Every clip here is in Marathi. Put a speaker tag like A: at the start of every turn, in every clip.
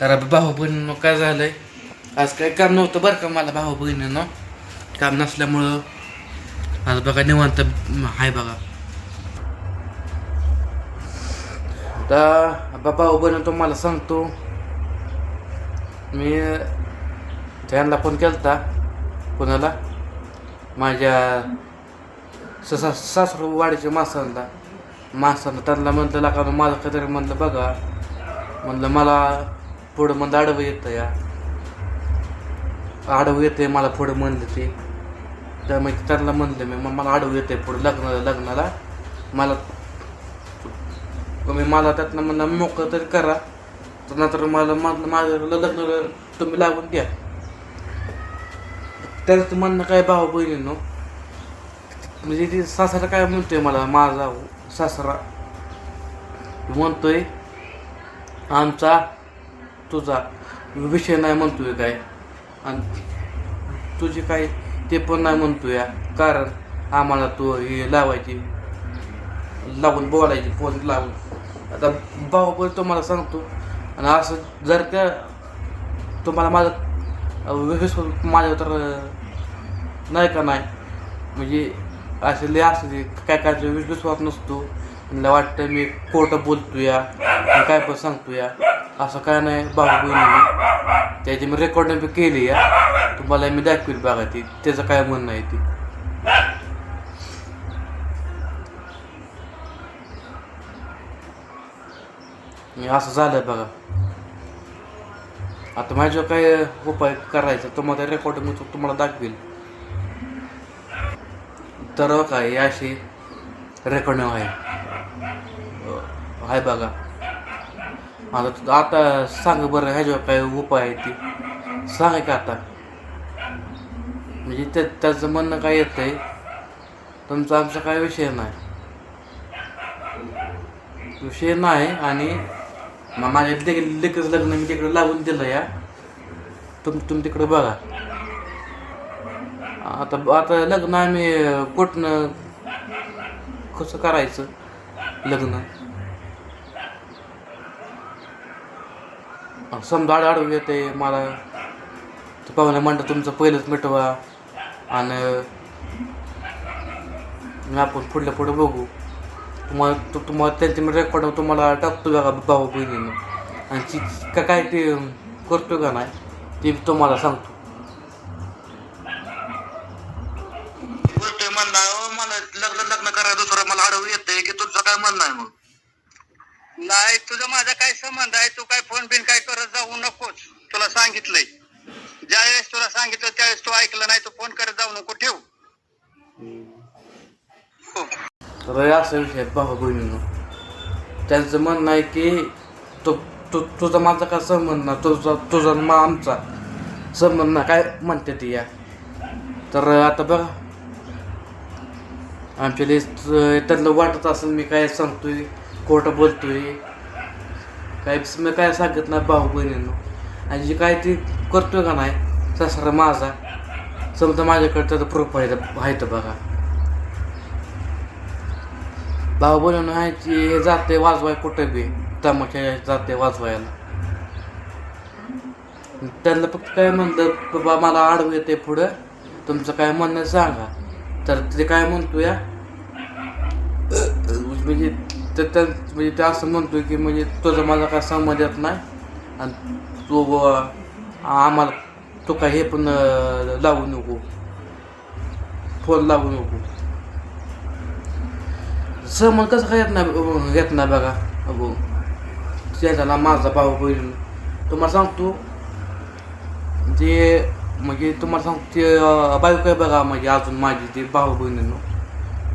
A: तर भाऊ बहिणीनं काय झालंय? आज काय काम नव्हतं बरं का मला भाऊ बहिणीनं. काम नसल्यामुळं आज बघा निवांत आहे बघा. आता भाऊ बहिणी तुम्हाला सांगतो. मी त्यांना फोन केलता कोणाला? माझ्या ससा सासरू वाडीच्या माणसांना माणसांना त्यांना म्हणलं का माझं काहीतरी म्हणलं बघा. म्हणलं मला पुढं मग आडवं येतं या. आडवं येते मला पुढं म्हणलं ते. त्यामुळे त्यांना म्हणलं मी मग मला आडवं येते पुढं लग्नाला लग्नाला. मला तुम्ही मला त्यातनं म्हणलं मोकळं तरी करा. तर नंतर मला माझं माझं लग्न तुम्ही लागून द्या. त्याचं म्हणणं काय भाऊ बहिणीनो? म्हणजे ती सासरा काय म्हणतोय मला? माझा सासरा म्हणतोय आमचा तुझा विषय नाही म्हणतोय काय? आणि तुझे काय ते पण नाही म्हणतोय कारण आम्हाला तू हे लावायची लावून बोलायची फोन लावून. आता भाऊ पण तुम्हाला सांगतो आणि असं जर त्या तुम्हाला माझं विश्वास माझ्या तर नाही का नाही? म्हणजे असे लय असं काय काय विश्वास नसतो मला वाटतं मी खोटं बोलतो या काय पण सांगतो या असं काय नाही भाऊ नाही त्याची मी रेकॉर्डिंग बी केली या तुम्हाला मी दाखवेल बघा ती. त्याचं काय म्हणणं आहे ती. असं झालं बघा. आता माझ्या काय उपाय करायचा तुम्हाला रेकॉर्डिंग तुम्हाला दाखवेल. तर काय अशी रेकॉर्डिंग आहे. आहे बघा. आता आता सांग बरं ह्याच्यावर काय उपाय आहे ती. सांग का आता. म्हणजे त्या त्याचं म्हणणं काय येतं आहे तुमचा आमचा काय विषय नाही. विषय नाही आणि मग माझ्या देखील लेकरच लग्न मी तिकडे लावून दिलं या. तुम तुम्ही तिकडे बघा. आता आता लग्न आम्ही कुठनं कसं करायचं लग्न? समजा आड येते मला. ते पाहुणे म्हणतं तुमचं पहिलंच मिटवा आणि आपण पुढल्या पुढे बघू. तुम्हाला तु तुम्हाला त्यांचे मी रेकॉर्ड तुम्हाला टाकतो बघा भाऊ बहिणीनं. आणि का काय ते करतो का नाही ते तुम्हाला सांगतो
B: बोलतोय म्हणला "अहो, मला लग्न लग्न करायला दुसरं मला अडवू येतंय की तुझं काय म्हणणं आहे मग नाही तुझं माझा काय संबंध आहे? तू काय फोन बिन काय करत जाऊ नकोस. तुला सांगितलंय. ज्यावेळेस तुला सांगितलं त्यावेळेस तू ऐकलं नाही तू फोन करत जाऊ नको ठेव. हो.
A: तर असं विषय आहे भाऊ बहिणीनं त्यांचं म्हणणं आहे की तो तु तुझा माझा काय संबंध ना तुझा तुझा आणि मा आमचा संबंध ना काय म्हणते ती या? तर आता बघा. आमच्या लिस्ट त्यांना वाटत असेल मी काय सांगतोय. खोटं बोलतोय. काय मी काय सांगत नाही भाऊ बहिणीनं. आणि जे काय ती करतोय का नाही सासरा माझा समजा माझ्याकडे त्याचा प्रूफ आहे आहे तर बघा. भाऊ बहिणीनं आहे हे जाते वाजवाय कुठं बी तमाशा जाते वाजवायला. त्यांना फक्त काय म्हणतं बाबा मला आडवं येते पुढं. तुमचं काय म्हणणं सांगा. तर ते काय म्हणतो या म्हणजे तर त्या- म्हणजे ते असं म्हणतो की म्हणजे तुझा माझा काय संबंध येत नाही. आणि तू बुवा आम्हाला तो काय हे पण लावू नको. फोन लावू नको. सहमत कसं काय येत नाही येत नाही बघा. अगो त्याला माझा भाऊ बहीण. तुम्हाला सांगतो ते म्हणजे तुम्हाला सांगतो ते बायको आहे बघा म्हणजे अजून माझी ते भाऊ बहिणीनं.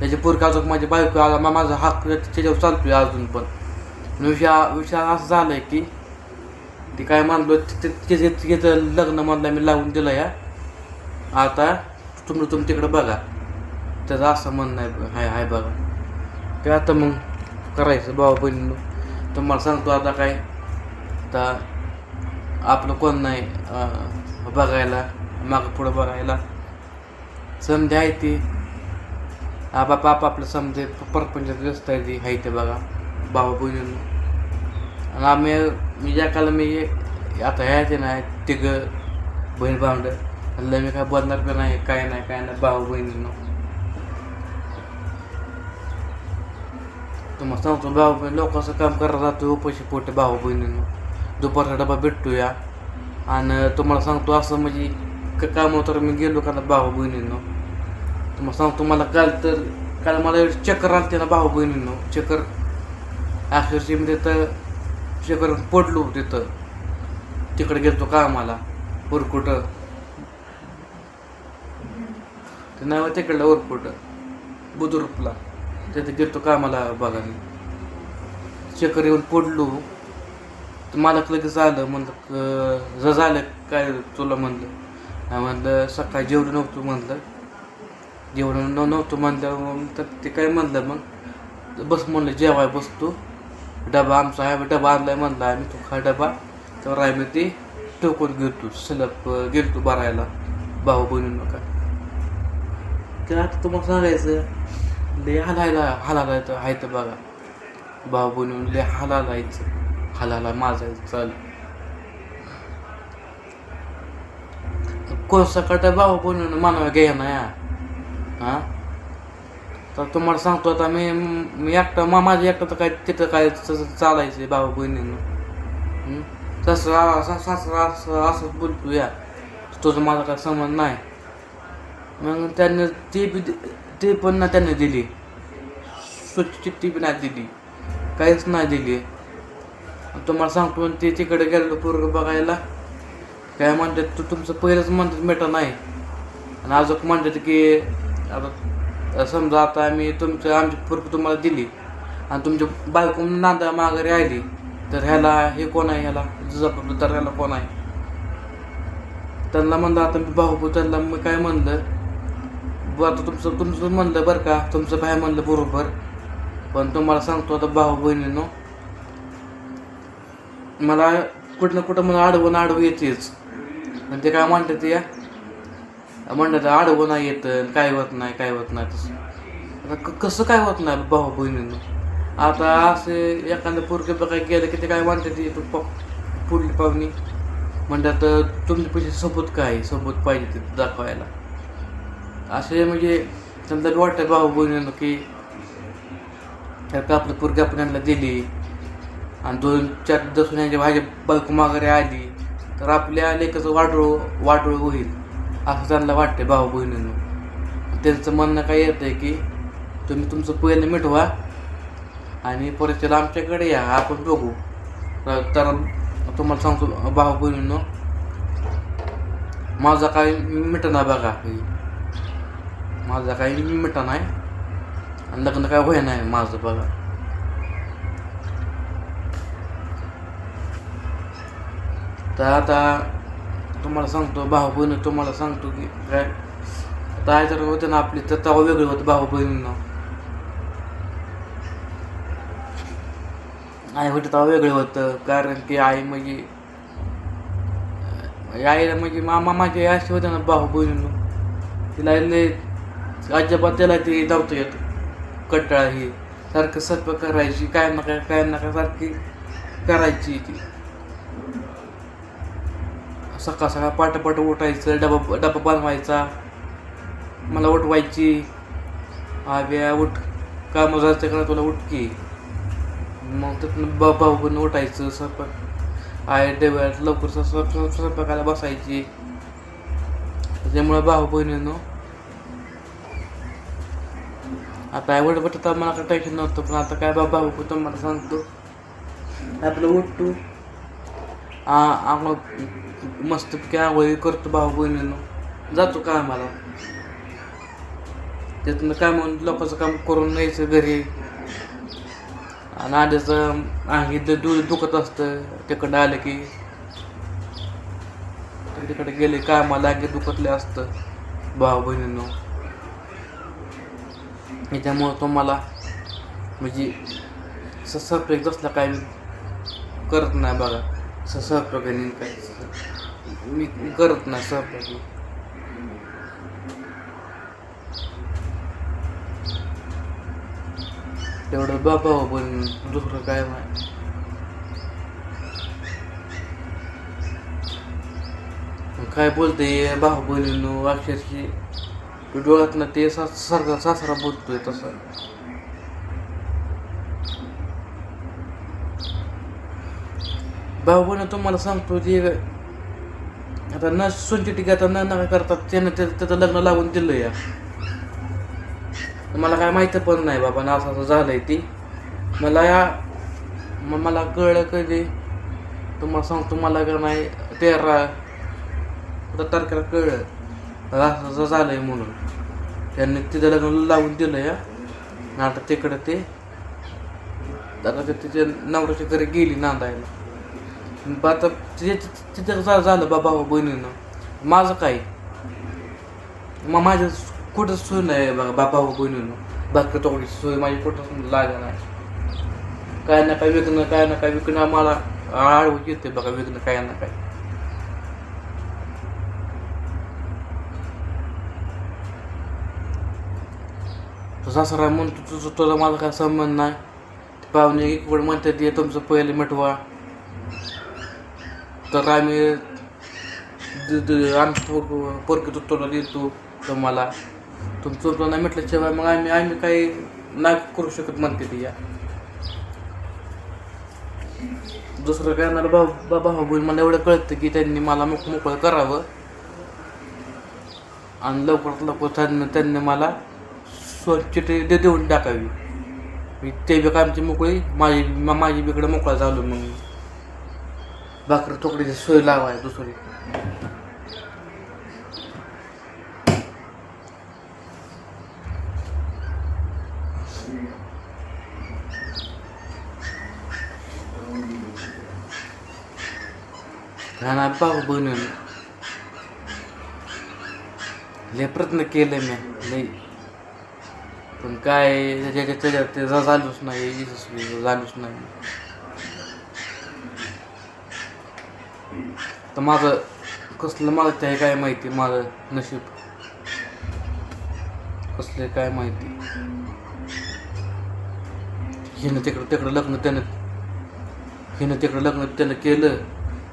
A: त्याची पोरकी अजून माझी बायको आला मा- माझा हाक त्याच्यावर चालतोय अजून पण. आणि विषय विषय असं झालाय की ते काय मानलो तिचं लग्न म्हणलं मी लावून दिलं या. आता तुम्ही तुम्ही तिकडं बघा. त्याचं असं म्हणणं आहे हाय हाय बघा. काय आता मग करायचं भाऊ बहिणीनं? तुम्हाला सांगतो आता काय. आता आपलं कोण नाही बघायला मागं पुढं बघायला. संधी आहे ती. आपाप आपापलं समजे परपंचात व्यस्त आहे ती आहे ते बघा. भाऊ बहिणीनं आणि आम्ही मी ज्या काला मी आता ह्याचे नाही तिघं बहीण भावंड. म्हणलं मी काय बोलणार पण नाही काय नाही काय नाही भाऊ बहिणींनो. तुम्हाला सांगतो भाऊ बहीण लोकांचं काम करायला जातो पैसे पोटे भाऊ बहिणीनं. दुपारचा डबा भेटतो या आणि तुम्हाला सांगतो असं म्हणजे क- काम तर मी गेलो का भाऊ बहिणींनो. तुम्हाला सांगतो मला काल तर काल मला चक्कर आलते ना भाऊ बहिणींनो. चक्कर अक्षरशः तर चक्कर पडलो तिथं. तिकडे गेलतो कामाला उरकुट ते नाव तिकडलं उरकुट बुद्रुकला. तिथे गेलतो कामाला बघायला. चक्कर येऊन पडलो. तर मला लगेच आलं म्हणलं ज झालं काय तुला? म्हणलं. नाही म्हणलं सकाळी जेवलं नव्हतं म्हणलं. जेवढं न नव्हतं म्हणलं मग तर ते काय म्हणलं मग? बस म्हणलं जेवाय बसतो. डबा आमचा आहे डबा आणलाय म्हणला आम्ही तो खा डबा. तर आम्ही ते टोकून गेलतो सलप गेलतो भरायला. भाऊ बनू काय. तर आता तुम्हाला सांगायचं लय हलायला हलायला आहे तर बघा. भाऊ बहिणी लय हलालायचं. हलाला माझायचं चाल. कोण सकाळ भाऊ बहिणीनं मानवा घ्या ना या. हां? तर तुम्हाला सांगतो आता मी मी एकटा मा माझ्या एकटं तर काय तिथं काय तसं चालायचं बाबा बहिणीनं. तसं सासरा असं असं बोलतो या. तुझं माझा काय संबंध नाही. मग त्यांनी ती बी ती पण ना त्यांनी दिली. स्वच्छ ती बी नाही दिली. काहीच नाही दिली. तुम्हाला सांगतो ते तिकडे गेलेलं पोरग बघायला काय म्हणतात तू तुमचं पहिलंच म्हणतात मेटा नाही. आणि अजून म्हणतात की आता समजा आता आम्ही तुमचं आमची पोरग तुम्हाला दिली आणि तुमच्या बायको नांदा माघारी आली तर ह्याला हे कोण आहे? ह्याला जबाबदार तर ह्याला कोण आहे? त्यांना म्हणलं आता मी भाऊ त्यांना मी काय म्हणलं? आता तुमचं तुमचं म्हणलं बरं का तुमचं भाई म्हणलं बरोबर पण तुम्हाला सांगतो आता भाऊ बहिणीनो मला कुठं ना कुठं मला आडवून आडवं येतेच. आणि ते काय म्हणतात ते? या म्हणतात आडवं नाही येतं काय होत नाही काय होत नाही तसं. आता क- कसं काय होत नाही भाऊ बहिणीनं? आता असे एखादं पोरगे बघाय गेलं की ते काय म्हणतात ती तू प- पुढली पाहुणी. म्हणतात तुमच्या पैसे सबूत काय आहे? सबूत पाहिजे ते दाखवायला. असे म्हणजे समजा वाटतं भाऊ बहिणीनं की आपलं पोरगी आपण यांना दिली आणि दोन चार दसून यांच्या भाज्या बायको माघारी आली तर आपल्या लेखाचं वाटोळ वाटोळ होईल. असं त्यांना वाटते भाऊ बहिणींना. त्यांचं म्हणणं काय येतं आहे की तुम्ही तुमचं पहिलं मिटवा आणि परत त्याला आमच्याकडे या आपण बघू. तर तुम्हाला सांगतो भाऊ बहिणींनो माझा काही मिटना बघा. माझा काही मिटा नाही आणि लग्न काय होय नाही माझं बघा. तर आता तुम्हाला सांगतो भाऊ बहिणी तुम्हाला सांगतो की काय? आता आई होते ना आपली तर तेव्हा वेगळं होतं भाऊ बहिणीनं. आई होती तेव्हा वेगळं होतं कारण की आई म्हणजे आईला म्हणजे मामा माझी आई अशी होते ना भाऊ बहिणीनं. तिला लय अजिबात त्याला ते धावतो येत कट्टाळा ही. सारखं सत्व करायची काय ना काय काय ना काय सारखी करायची ती. सकाळ सकाळ पाटपाट उठायचं डबा डबा बनवायचा. मला उठवायची. आव्या उठ. काम जायचं का तुला उठकी मग तिथून बा भाऊ उठायचं स्वयंपाक. आय डब्यात लवकर स्व- स्वयंपाकाला बसायची. त्याच्यामुळं भाऊ बहिणीनं आता आई वडील मला काय टेन्शन नव्हतं पण आता काय बाबा भाऊ पण तुम्हाला सांगतो. आपलं उठतो. आंघोळ मस्तपैकी आंघोळी करतो भाऊ बहिणीनं. जातो कामाला. त्यातनं काय म्हणून लोकांचं काम करून न्यायचं घरी. आणि आधीचं अंगी दूध दुखत असतं. तिकडं आलं की. तिकडे गेले कामाला आगे दुखतले असतं. भाऊ बहिणीनं. याच्यामुळं तुम्हाला म्हणजे ससरप्रेक असला काय करत नाही बघा. असं सहप्रकारे काय मी करत नाही सहप्रकारे तेवढं बाबा हो पण दुसरं काय नाही काय बोलते भाऊ बहिणीनो अक्षरशी डोळ्यात ना ते सास- सारखा सासरा बोलतोय तसं. भाऊ बहिणी तुम्हाला सांगतो जे आता न सोनची टीका आता न नका करतात त्यानं त्याचं लग्न लावून दिलं या मला काय माहिती पण नाही बाबा ना असं असं झालंय ती. मला या मग मला कळलं कधी तुम्हाला सांगतो मला का नाही? तेरा तारखेला कळलं. असं असं झालंय म्हणून. त्यांनी तिथं लग्न लावून दिलं या आता तिकडं ते आता तिथे तिच्या नवऱ्याच्या घरी गेली नांदायला. मग आता तिथे तिथं झा- झालं बाबा बहिणीनं. माझं काय? मग माझ्या कुठं सोय नाही बघा बाबा बहिणीनं. बाकी तोकडी सोय माझी कुठं लागणार नाही. काय ना काय विकणं काय ना काय विकणं आम्हाला आळवू येते बघा विकणं काय ना काय. सासरा म्हणतो तुझं तुला माझा काय संबंध नाही? पाहुणे इकडे म्हणतात ते तुमचं पहिले मिटवा तर आम्ही आमचं पोरकी तू देतो तुम्हाला तुमचं तुला नाही म्हटल्याशिवाय मग आम्ही आम्ही काही नाही करू शकत म्हणते ती या. दुसरं काय येणार? भाऊ बा- भाऊ बहीण मला एवढं कळतं की त्यांनी मला मोक मोकळं करावं. आणि लवकरात लवकर त्यांनी त्यांनी मला स्वच्छते दे- देऊन टाकावी. मी ते बी आमची मोकळी? माझी माझी बिकडं मोकळा झालो मग. भाकरी तुकडीची सोय लावाय दुसरी. राणा ना भाऊ बहिणीनं लय प्रयत्न केले मी लय. पण काय त्याच्या त्याच्यात ते झालोच नाही झालोच नाही. तर माझं कसलं मला ते काय माहिती माझं नशीब. कसले काय माहिती. हिनं तिकडं तिकडं लग्न त्यानं हिनं तिकडं लग्न त्यानं केलं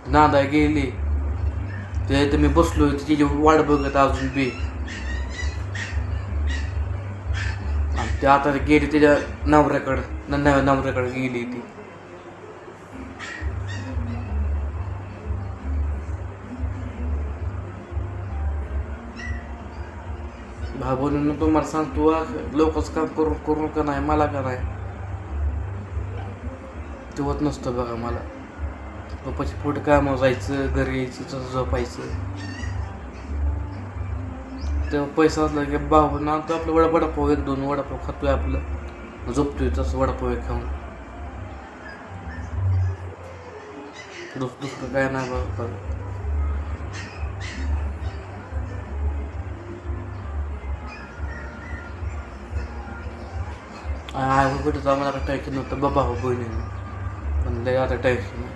A: नादाय गेली. ते तर मी बसलो तिची वाट बघत अजून बी. आणि ते आता गेली त्याच्या नवऱ्याकडं नव्या नवऱ्याकडं नवऱ्याकडे गेली ती. भाभोलीनं तो मला सांगतो लवकरच काम करून करून का नाही मला का नाही? ते होत नसतं बघा मला. पप्पाची पुढे कामावर जायचं घरी यायचं तसं झोपायचं. तेव्हा पैसा असला की भाऊ ना तो आपलं वडा वडापाव एक दोन वडापाव खातोय आपलं. झोपतोय तसं वडापाव एक खाऊन. दुसरं काय नाही बघा. आई कुठं जाऊ मला टेन्शन नव्हतं बाबा हो बहिणी पण आता टेन्शन